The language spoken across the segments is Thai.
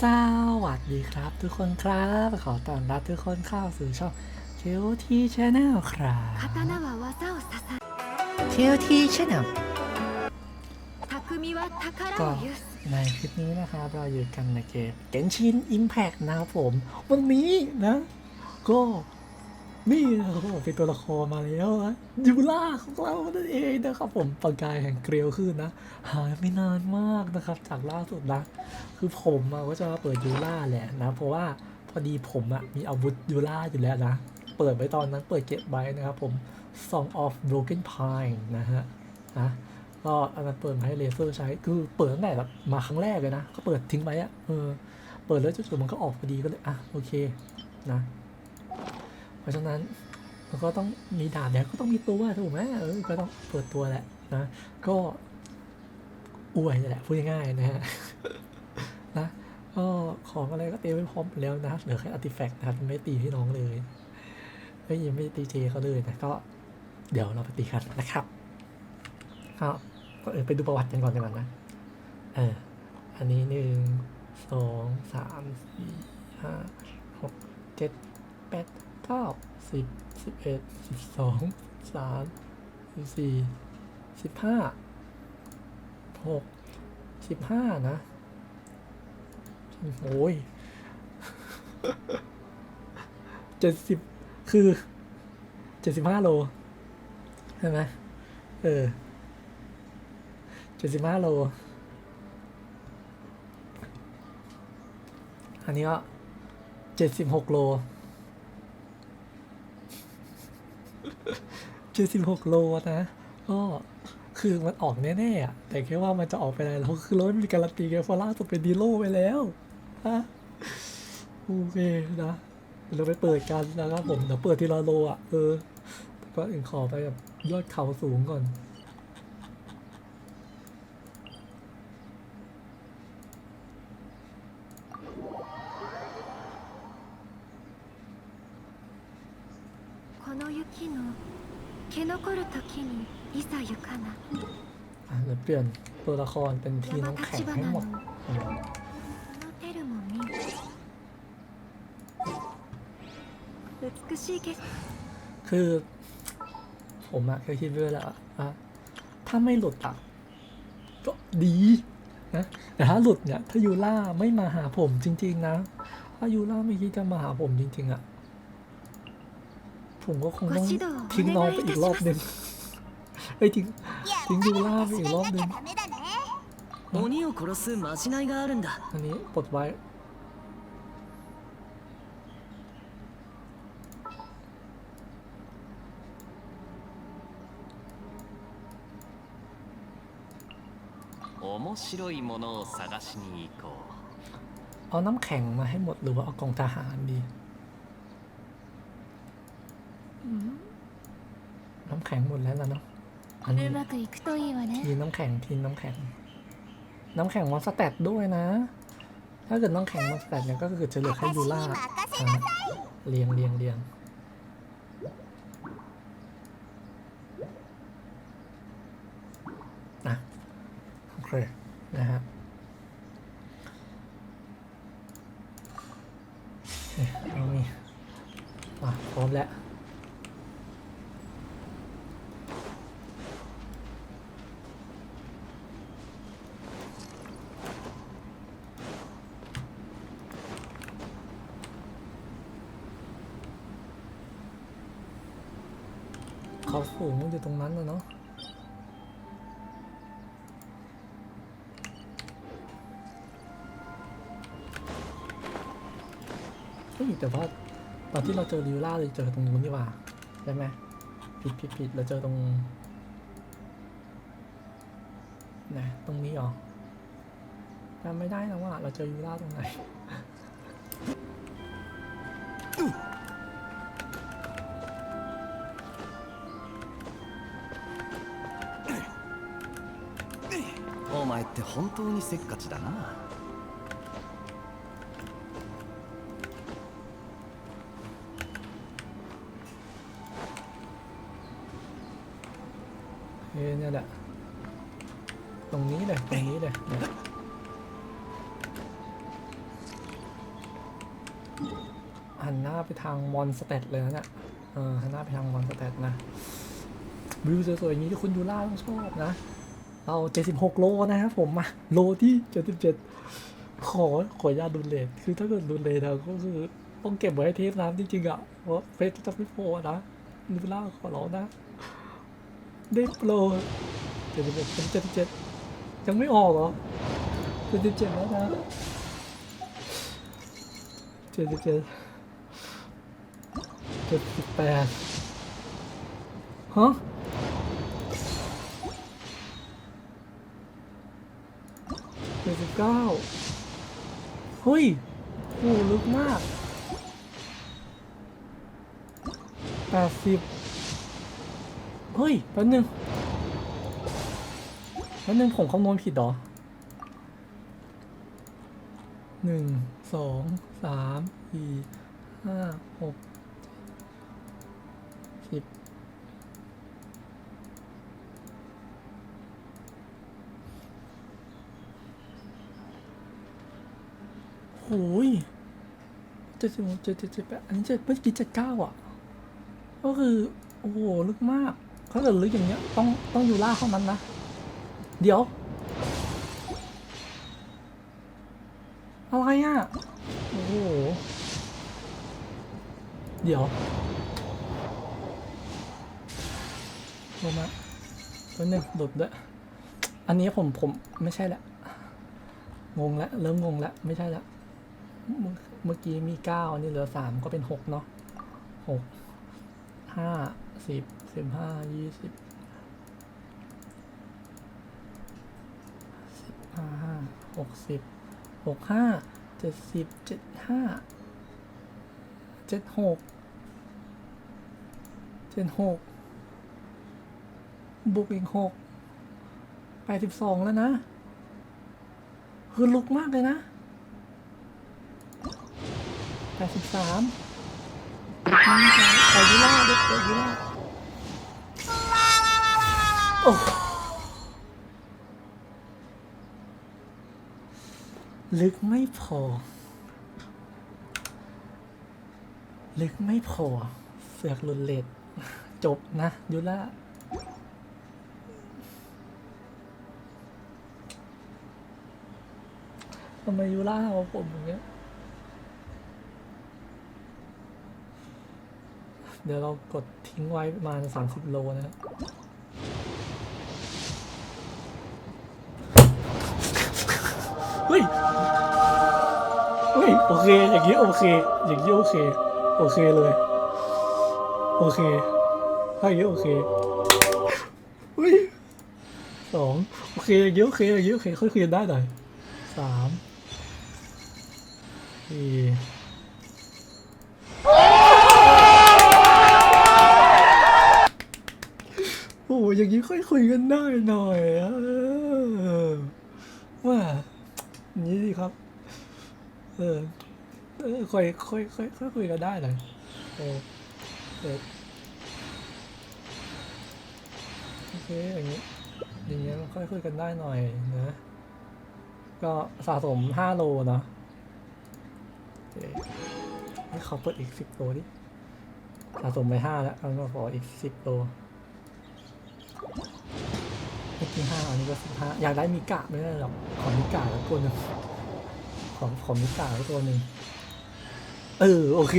สวัสดีครับ ทุกคนครับ ขอต้อนรับทุกคนเข้าสู่ช่อง KOT Channel ครับ 刀は技を支え KOT Channel 匠は宝 ก็ を有す ในคลิปนี้นะครับ เราอยู่กันในเกม Genshin Impact นะครับผม วันนี้นะ ก็ นี่นะครับผมเป็นตัวละครมาแล้วนะยูล่าของเรานั่นเองนะครับผมประกายแห่งเกลียวขึ้นนะ หายไปนานมากนะครับ จากล่าสุดนะ คือผมก็จะมาเปิดยูล่าแหละนะ เพราะว่าพอดีผมอะมีอาวุธยูล่าอยู่แล้วนะ เปิดไว้ตอนนั้นเปิดเก็บไว้นะครับผม Song of Broken Pine นะฮะนะก็อันนั้นเปิดมาให้เลเซอร์ใช้คือเปิดตั้งแต่แบบมาครั้งแรกเลยนะ ก็เปิดทิ้งไว้อะเออเปิดแล้วจู่ๆมันก็ออกพอดีก็เลยอะโอเคนะ ราะฉะนั้นมันก็ต้องมีดาบเนี่ยก็ต้องมีตัวถูกไหมเออก็ต้องเปิดตัวแหละนะก็อวยแหละพูดง่ายๆนะฮะนะก็ของอะไรก็เตรียมไว้พร้อมแล้วนะเหลือแค่อาร์ติแฟกต์นะครับไม่ตีให้น้องเลยเฮ้ยยังไม่ตีเจเขาเลยนะก็เดี๋ยวเราไปตีกันนะครับก็เออไปดูประวัติกันก่อนกว่านะเอออันนี้หนึ่งสองสามสี่ห้าหกเจ็ดแปด เก้าสิบสิบเอ็ดสิบสองสามสิบสี่สิบห้าหกสิบห้านะโอ้ยเจ็ดสิบคือเจ็ดสิบห้าโลใช่ไหมเออเจ็ดสิบห้าโล อันนี้ก็เจ็ดสิบหกโล เจ็ดสิบหกโลนะก็คือมันออกแน่ๆอะแต่แค่ว่ามันจะออกไปไหนเราคือรถไม่มีการันตีไงเพราะล่าสุดเป็นดีโลไปแล้วฮะโอเคนะเดี๋ยวเราไปเปิดกันนะครับผมเดี๋ยวเปิดทีละโลอะเออก็อื่นขอไปแบบยอดเขาสูงก่อน ปลี่ยนตัวละครเป็นทีน้องแข็งให้หมดคือผมอะเคยคิดไว้แล้วอะถ้าไม่หลุดอะก็ดีนะแต่ถ้าหลุดเนี่ยถ้ายูล่าไม่มาหาผมจริง ๆ นะ ถ้ายูล่าไม่คิดจะมาหาผมจริง ๆอะผมก็คงต้องทิ้งน้องไปอีกรอบหนึ่ง เอ้ยทิ้งทิ้งยูล่าไปอีกรอบหนึ่ง 鬼を殺すまじないがあるんだ อันนี้ปลดไว้ 面白いものを探しに行こ เอาน้ำแข็งมาให้หมดหรือว่าเอากองทหารดี น้ำแข็งหมดแล้วนะเนาะ ันนี้ทีน้ำแข็งทีน้ำแข็ง น้ำแข็งวอนสแตทด้วยนะ ถ้าเกิดน้องแข็งวอนสแตทเนี่ยก็คือจะเหลือแค่ยูล่าเรียงเรียงเรียงนะโอเคนะฮะเอามีอะพร้อมแล้ว เขาสูงมันอยู่ตรงนั้นนะเนาะเฮ้ยแต่ว่าตอนที่เราเจอริวล่าเลยเจอตรงนู้นนี่ว่าใช่ไหมผิดผิดผิดเราเจอตรงนะตรงนี้หรอจำไม่ได้แล้วว่าเราเจอริวล่าตรงไหน って本当にせっかちだな เฮ้ยเนี่ยแหละ ตรงนี้เลย ตรงนี้เลยเนี่ย หันหน้าไปทางมอนสเตตเลยนะเนี่ยเออหันหน้าไปทางมอนสเตตนะวิวสวยๆอย่างนี้ที่คุณยูล่าต้องชอบนะ เรา76 โลนะครับผมมาโลที่ 77 ขอขออนุญาตดูเลทคือถ้าเกิดดูเลทอะก็คือต้องเก็บไว้ให้เทปน้ำจริงๆอะเพราะเฟซจะไม่โฟนะยูล่าขอร้องนะ ได้โปร77เป็น77 ยังไม่ออกเหรอ77แล้วนะ77 78ฮะ จ็ดสิบเก้าเฮ้ยโอ้ลึกมากแปดสิบเฮ้ยแป๊บนึงแป๊บนึงผมคำนวณผิดเหรอหนึ่งสองสามสี่ห้าหก โอ้ยเจ็ดสิบเจ็ดเจ็ดเจ็ดแปดอันนี้เจ็ดเมื่อกี้เจ็ดเก้าอะ ก็คือ โอ้โห ลึกมาก ถ้าเกิดลึกอย่างเงี้ย ต้อง ต้องอยู่ล่าเท่านั้นนะ เดี๋ยว อะไรอะ โอ้โห เดี๋ยวลงมาตัวหนึ่งหลุดด้วย อันนี้ผม ผม ไม่ใช่ละ งงล้วเริ่มงงล้วไม่ใช่ล้ว เมื่อกี้มีเก้าอันนี้เหลือสามก็เป็นหกเนาะหกห้าสิบสิบห้ายี่สิบสิบห้าห้าหกสิบหกห้าเจ็ดสิบเจ็ดห้าเจ็ดหกเจ็ดหกบวกอีกหกแปดสิบสองแล้วนะ คือลุกมากเลยนะ แปดสิบสามไปยุล่าเด็กไปยุล่าโอ้ลึกไม่พอ ลึกไม่พอ เสือกหลุนเลดจบนะยุล่าทำไมยูล่าเอาผมอย่างเงี้ย เดี๋ยวเรากดทิ้งไว้ประมาณ 30 โลนะครับเฮ้ยเฮ้ยโอเค อย่างนี้โอเค อย่างนี้โอเค โอเคเลย โอเคถ้าอย่างนี้โอเคเฮ้ยสองโอเคอย่างนี้โอเคอย่างนี้โอเคค่อยคุยกันได้หน่อยสามสี่ อย่างนี้ค่อยคุยกันได้หน่อยเออว่าอย่างนี้สิครับ เออเออค่อยค่อยค่อยค่อยคุยกันได้หน่อยเออเออโอเคอย่างนี้อย่างเงี้ยค่อยคุยกันได้หน่อยนะ ก็สะสม5โลเนาะเคให้เขาเปิดอีก10โลดิสะสมไป5แล้วเอามาขออีก10โล เมื่อกี้5อันนี้ก็15อยากได้มีกะไม่ได้หรอกขอมีกะแล้วตัวหนึ่งขอขอมีกะแล้วตัวหนึ่งเออโอเค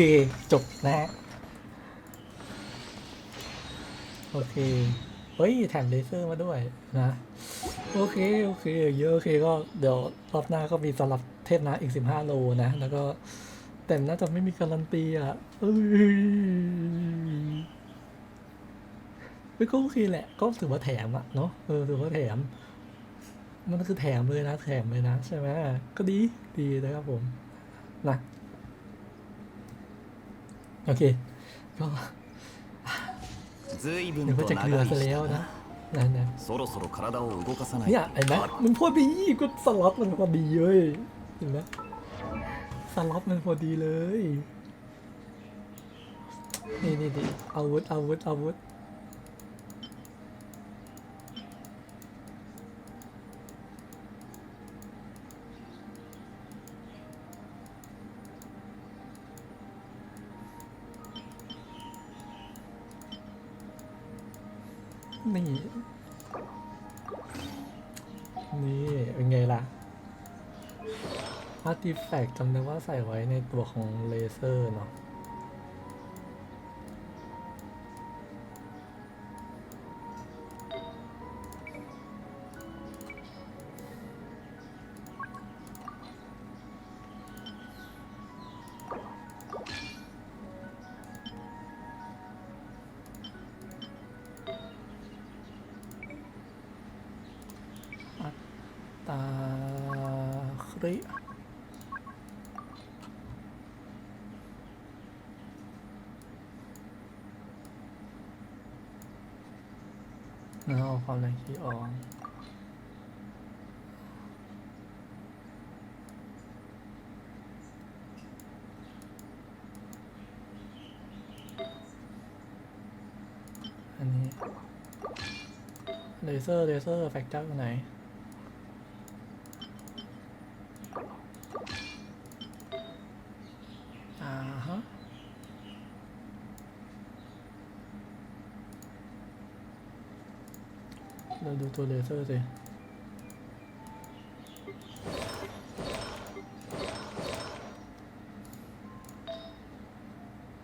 จบนะฮะโอเค เฮ้ย แถมเลเซอร์มาด้วยนะ โอเค โอเค เยอะโอเคก็เดี๋ยวรอบหน้าก็มีสำหรับเทพนะอีกสิบห้าโลนะ แล้วก็แต่น่าจะไม่มีการันตีอะ ไม่ก็โอเคแหละ ก็ถือว่าแถมอะเนาะเออถือว่าแถม มันคือแถมเลยนะ แถมเลยนะ ใช่ไหมก็ดีดีนะครับผมนะโอเค ก็เดี๋ยวก็จะเกลือซะแล้วนะนั่นนะเนี่ยไอ้นะมมันพอดีก็สล็อตมันพอดีเลยเห็นไหมสล็อตมันพอดีเลย นี่นี่นี่อาวุธอาวุธอาวุธ นี่ นี่ เป็นไงล่ะอาร์ติแฟกต์จำได้ว่าใส่ไว้ในตัวของเลเซอร์เนาะ ตาคริแล้วเอาความแรงคีออนอันนี้เลเซอร์เลเซอร์แฟกเจอร์ไหน อ่าฮะ เราดู ตัวเลเซอร์สิ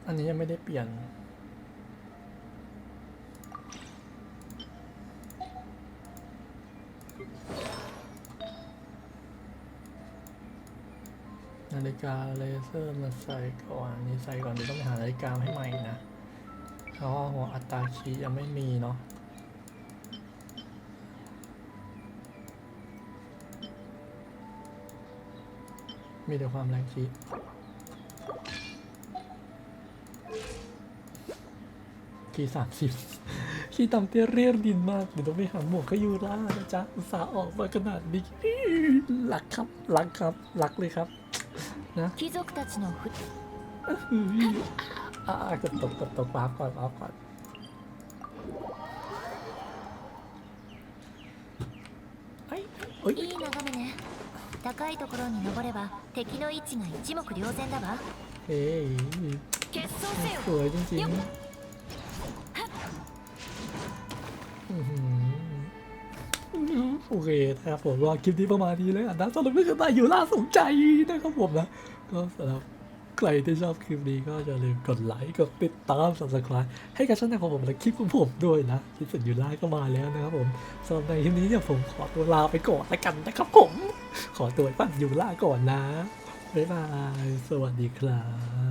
อันนี้ยังไม่ได้เปลี่ยน นาฬิกาเลเซอร์มาใส่ก่อนนนี้ใส่ก่อนเดี๋ยวต้องไปหานาฬิกาให้ใหม่นะเพราะว่าหัวอัตราคียังไม่มีเนาะ มีแต่ความแรงคีย์คีย์สามสิบ คีย์ต่ำเตี้ยเรียนดินมากเดี๋ยวต้องไปหาหมวกก็ยูร่านะจ๊ะอุตส่าห์ออกมาขนาดนี้รักครับรักครับรักเลยครับ 貴族たちのふ อ่ากดตกกดตกวาร์ปก่อนวาร์ปก่อนเฮ้ยเฮ้ย いい眺めね 高いところに登れば敵の位置が一目瞭然だわ เฮ้ย 決闘せよ สวยจริงๆอื้อหือโอเคนะครับผมว่าคลิปนี้ประมาณนี้เลยอ่ะนะสำหรับเรื่องต่างอยู่ล่าสนใจนะครับผมนะ ก็สำหรับ ใครที่ชอบคลิปนี้ก็อย่าลืมกดไลค์ กดติดตาม subscribe ให้กับช่องของผมและคลิปของผมด้วยนะคลิปสุดอยู่ล่าก็มาแล้วนะครับผมสำหรับในคลิปนี้เนี่ยผมขอตัวลาไปก่อนละกันนะครับผม ขอตัวไปปั่นอยู่ล่าก่อนนะ บ๊ายบาย สวัสดีครับ